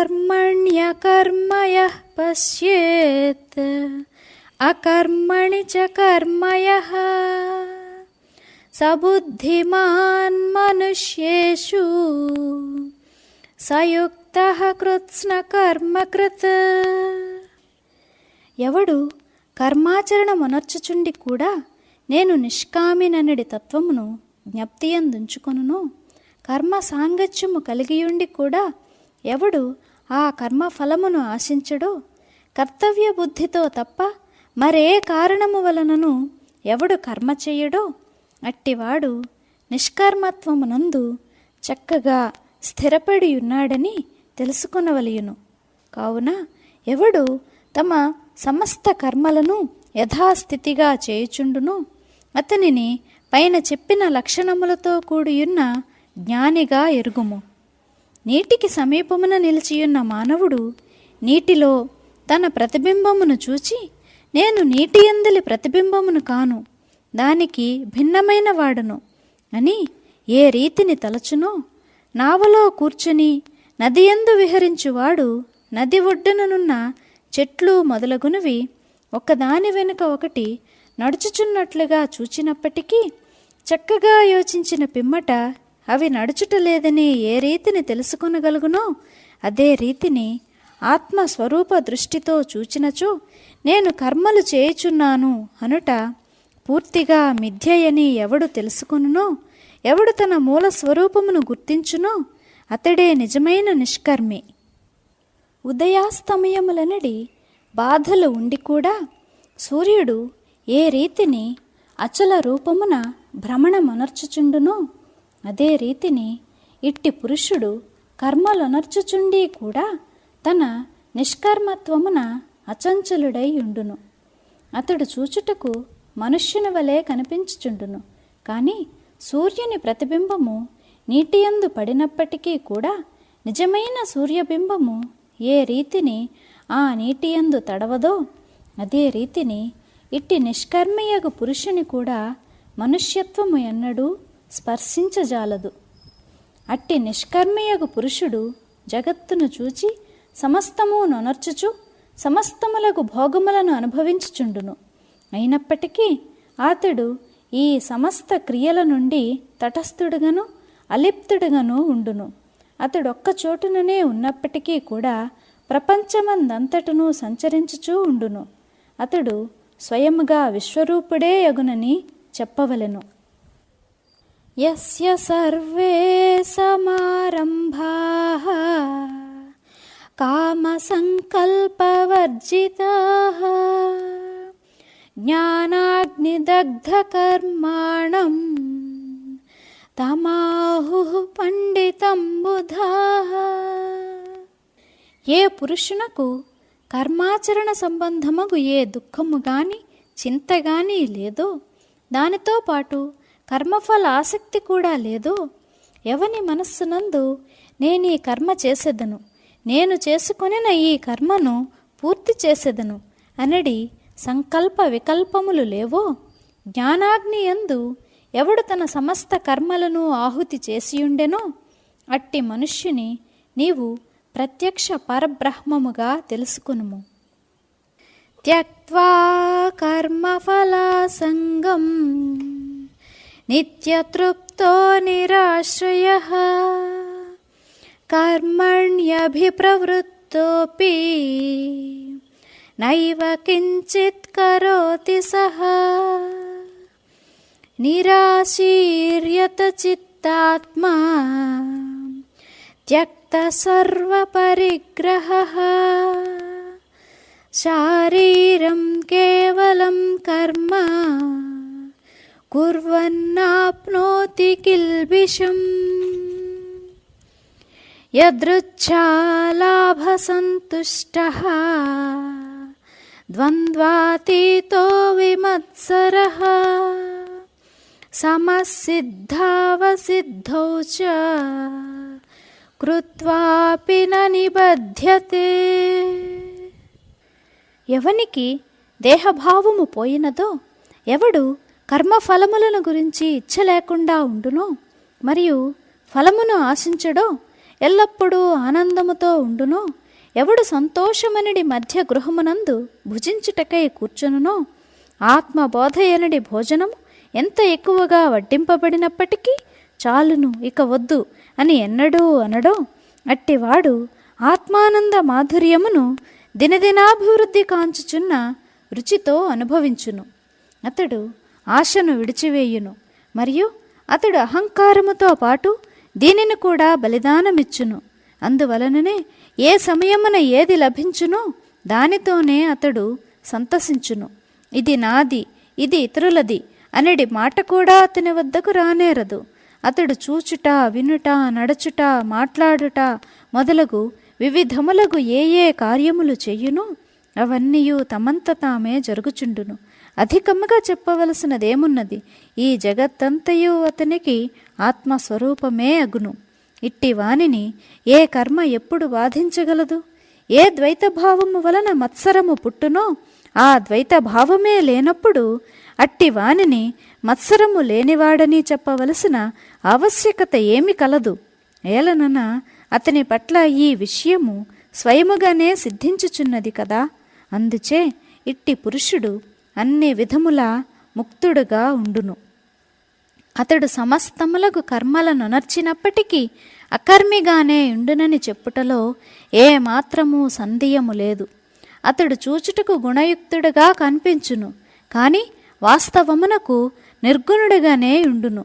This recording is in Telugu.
కర్మణ్యకర్మయ పశ్యేత్ అకర్మణి చ కర్మయ సబుద్ధిమాన్ మనుష్యేషు సయుక్త కృత్స్న కర్మకృత్ ఎవడు కర్మాచరణ కర్మాచరణమనర్చుచుండి కూడా నేను నిష్కామిననడి తత్వమును జ్ఞప్తియందుంచుకొనును కర్మ సాంగత్యము కలిగియుండి కూడా ఎవడు ఆ కర్మ ఫలమును ఆశించడో. కర్తవ్య బుద్ధితో తప్ప మరే కారణము వలనను ఎవడు కర్మ చెయ్యడో అట్టివాడు నిష్కర్మత్వమునందు చక్కగా స్థిరపడి ఉన్నాడని తెలుసుకునవలయును. కావున ఎవడు తమ సమస్త కర్మలను యథాస్థితిగా చేయుచుండును? అతనిని పైన చెప్పిన లక్షణములతో కూడియున్న జ్ఞానిగా ఎరుగుము. నీటికి సమీపమున నిలిచియున్న మానవుడు నీటిలో తన ప్రతిబింబమును చూచి నేను నీటి ఎందలి ప్రతిబింబమును కాను దానికి భిన్నమైన వాడును అని ఏ రీతిని తలచునో నావలో కూర్చుని నది ఎందు విహరించువాడు నది ఒడ్డుననున్న చెట్లు మొదలగునవి ఒకదాని వెనుక ఒకటి నడుచుచున్నట్లుగా చూచినప్పటికీ చక్కగా యోచించిన పిమ్మట అవి నడుచుట లేదని ఏ రీతిని తెలుసుకొనగలుగునో అదే రీతిని ఆత్మస్వరూప దృష్టితో చూచినచో నేను కర్మలు చేయుచున్నాను అనుట పూర్తిగా మిథ్యయని ఎవడు తెలుసుకొనునో ఎవడు తన మూల స్వరూపమును గుర్తించునో అతడే నిజమైన నిష్కర్మి. ఉదయాస్తమయములనడి బాధలు ఉండి కూడా సూర్యుడు ఏ రీతిని అచల రూపమున భ్రమణమనర్చుచుండునో అదే రీతిని ఇట్టి పురుషుడు కర్మలనర్చుచుండి కూడా తన నిష్కర్మత్వమున అచంచలుడై ఉండును. అతడు చూచుటకు మనుష్యుని వలె కనిపించుచుండును. కానీ సూర్యుని ప్రతిబింబము నీటియందు పడినప్పటికీ కూడా నిజమైన సూర్యబింబము ఏ రీతిని ఆ నీటియందు తడవదో అదే రీతిని ఇట్టి నిష్కర్మయగు పురుషుని కూడా మనుష్యత్వము ఎన్నడూ స్పర్శించజాలదు. అట్టి నిష్కర్మయగు పురుషుడు జగత్తును చూచి సమస్తము నొనర్చుచు సమస్తములకు భోగములను అనుభవించుచుండును. అయినప్పటికీ అతడు ఈ సమస్త క్రియల నుండి తటస్థుడుగాను అలిప్తుడుగాను ఉండును. అతడు ఒక్క చోటుననే ఉన్నప్పటికీ కూడా ప్రపంచమందంతటను సంచరించుచూ ఉండును. అతడు స్వయముగా విశ్వరూపుడే యగునని చెప్పవలెను. యస్య సర్వే సమారంభాః కామసంకల్పవర్జితాః జ్ఞానాగ్నిదగ్ధకర్మాణం తమాహుః పండితం బుధాః ఏ పురుషునకు కర్మాచరణ సంబంధమగు ఏ దుఃఖము గాని చింత గాని లేదో దానితో పాటు కర్మఫల ఆసక్తి కూడా లేదు. ఎవని మనస్సునందు నేను ఈ కర్మ చేసేదను నేను చేసుకొనిన ఈ కర్మను పూర్తి చేసేదను అనడి సంకల్ప వికల్పములు లేవో జ్ఞానాగ్ని యందు ఎవడు తన సమస్త కర్మలను ఆహుతి చేసియుండెనో అట్టి మనుష్యుని నీవు ప్రత్యక్ష పరబ్రహ్మముగా తెలుసుకునుము. త్యక్వా కర్మఫలాసంగం నిత్యతృప్తో నిరాశ్రయ కర్మణ్యభిప్రవృత్తోపి నైవ కించిత్ కరోతి సహ నిరాశీర్యత చిత్తాత్మా త్యక్త సర్వపరిగ్రహ శారీరం కేవలం కర్మ కుర్వన్నాప్నోతి కిల్బిషం యదృచ్ఛాలాభసంతుష్టः ద్వంద్వాతీతో విమత్సరः సమసిద్ధావసిద్ధౌ చ కృత్వాపి న నిబధ్యతే ఎవనికి దేహభావము పోయినదో ఎవడు కర్మఫలములను గురించి ఇచ్చ లేకుండా ఉండునో? మరియు ఫలమును ఆశించడో? ఎల్లప్పుడూ ఆనందముతో ఉండునో? ఎవడు సంతోషమనడి మధ్య గృహమునందు భుజించుటకై కూర్చునునో? ఆత్మబోధయనడి భోజనము ఎంత ఎక్కువగా వడ్డింపబడినప్పటికీ చాలును ఇక వద్దు అని ఎన్నడూ అనడో? అట్టివాడు ఆత్మానంద మాధుర్యమును దినదినాభివృద్ధి కాంచుచున్న రుచితో అనుభవించును. అతడు ఆశను విడిచివేయును. మరియు అతడు అహంకారముతో పాటు దీనిని కూడా బలిదానమిచ్చును. అందువలననే ఏ సమయమున ఏది లభించునో దానితోనే అతడు సంతసించును. ఇది నాది ఇది ఇతరులది అనడి మాట కూడా అతని వద్దకు రానేరదు. అతడు చూచుట వినుట నడచుట మాట్లాడుట మొదలగు వివిధములగు ఏ ఏ కార్యములు చెయ్యునో అవన్నీ తమంత తామే జరుగుచుండును. అధికముగా చెప్పవలసినదేమున్నది? ఈ జగత్తంతయు అతనికి ఆత్మస్వరూపమే అగును. ఇట్టి వానిని ఏ కర్మ ఎప్పుడు బాధించగలదు? ఏ ద్వైతభావము వలన మత్సరము పుట్టునో ఆ ద్వైతభావమే లేనప్పుడు అట్టి వానిని మత్సరము లేనివాడని చెప్పవలసిన ఆవశ్యకత ఏమి కలదు? ఏలనన అతని పట్ల ఈ విషయము స్వయముగానే సిద్ధించుచున్నది కదా? అందుచే ఇట్టి పురుషుడు అన్ని విధముల ముక్తుడుగా ఉండును. అతడు సమస్తములకు కర్మలను నర్చినప్పటికీ అకర్మిగానే ఉండునని చెప్పుటలో ఏ మాత్రము సందేహము లేదు. అతడు చూచుటకు గుణయుక్తుడుగా కనిపించును కానీ వాస్తవమునకు నిర్గుణుడుగానే ఉండును.